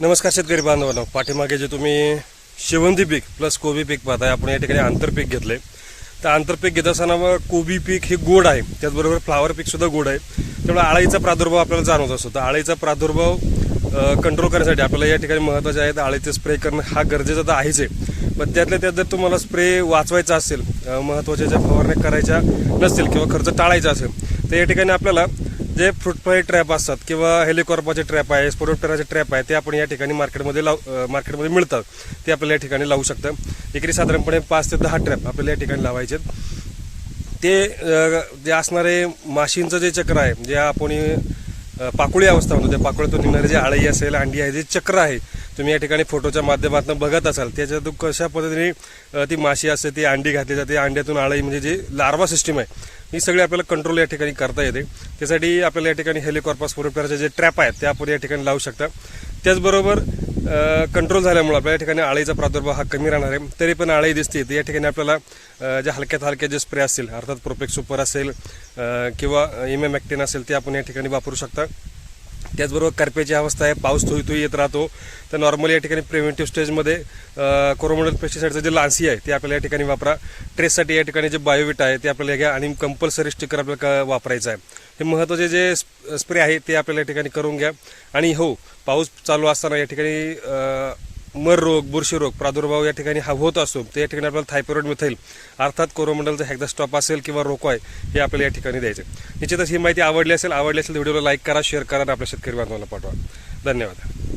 नमस्कार शेतकरी बांधवांनो. पाठीमागे जे तुम्ही शेवंती पीक प्लस कोबी पीक पाहताय आपण या ठिकाणी आंतरपीक घेतले तर आंतरपीक घेत असताना मग कोबी पीक हे गोड आहे. त्याचबरोबर फ्लावर पीक सुद्धा गोड आहे. त्यामुळे आळीचा प्रादुर्भाव आपल्याला जाणवत असतो. तर आळीचा प्रादुर्भाव कंट्रोल करण्यासाठी आपल्याला या ठिकाणी महत्त्वाचे आहे. तर आळीचे स्प्रे करणं हा गरजेचा तर आहेच आहे. पण त्यातल्या त्यात जर तुम्हाला स्प्रे वाचवायचा असेल महत्त्वाच्या ज्या फवारण्या करायच्या नसतील किंवा खर्च टाळायचा असेल तर या ठिकाणी आपल्याला जे फ्रूट ट्रॅप असतात किंवा हेलिकॉर्पाचे ट्रॅप आहे स्पोरोप्टेराचे ट्रॅप आहे ते आपण या ठिकाणी मार्केटमध्ये लाव मार्केटमध्ये मिळतात ते आपल्याला या ठिकाणी लावू शकतं एकरी साधारणपणे पाच ते दहा ट्रॅप आपल्याला या ठिकाणी लावायचे आहेत. ते जे असणारे माशींचं जे चक्र आहे जे आपण पाकुळी अवस्था म्हणतो त्या पाकुळीतून निघणारे जे आळई असेल अंडी आहे जे चक्र आहे तुम्ही या ठिकाणी फोटोच्या माध्यमातून बघत असाल. त्याच्यातून कशा पद्धतीने ती माशी असते ती अंडी घातली जाते. अंड्यातून आळई म्हणजे जी लार्वा सिस्टीम आहे ही सगळी आपल्याला कंट्रोल या ठिकाणी करता येते. त्यासाठी आपल्याला या ठिकाणी हेलिकॉर्पस फोरोपेराचे जे ट्रॅप आहेत ते आपण या ठिकाणी लावू शकता. त्याचबरोबर कंट्रोल झाल्यामुळे आपल्या या ठिकाणी आळीचा प्रादुर्भाव हा कमी राहणार आहे. तरी पण आळी दिसते. तर या ठिकाणी आपल्याला जे ज्या हलक्यात हलक्या जे स्प्रे असतील अर्थात प्रोपेक्स सुपर असेल किंवा इमेमॅक्टिन असेल ते आपण या ठिकाणी वापरू शकता. त्याचबरोबर करप्याची अवस्था आहे. पाऊस थोई थोई येत राहतो. तर नॉर्मली या ठिकाणी प्रिव्हेंटिव्ह स्टेजमध्ये कोरोमोडल पेस्टिसाईडचं जे लान्सी आहे ते आपल्याला या ठिकाणी वापरा. ट्रेससाठी या ठिकाणी जे बायोविट आहे ते आपल्याला घ्या आणि कंपल्सरी स्टिकर आपल्याला वापरायचं आहे. हे महत्त्वाचे जे स्प्रे आहे ते आपल्याला या ठिकाणी करून घ्या. आणि हो पाऊस चालू असताना या ठिकाणी मर रोग बुरशी रोग प्रादुर्भाव या ठिकाणी हा होत असतो तर या ठिकाणी आपल्याला थायपॉइड मिथेल अर्थात कोरोमंडलचा हॅक्दा स्टॉप असेल किंवा रोको आहे हे आपल्याला या ठिकाणी द्यायचं निश्चितच ही माहिती आवडली असेल आवडली असेल व्हिडिओला लाईक करा शेअर करा आणि आपल्या शेतकरी बांधवांना पाठवा. धन्यवाद.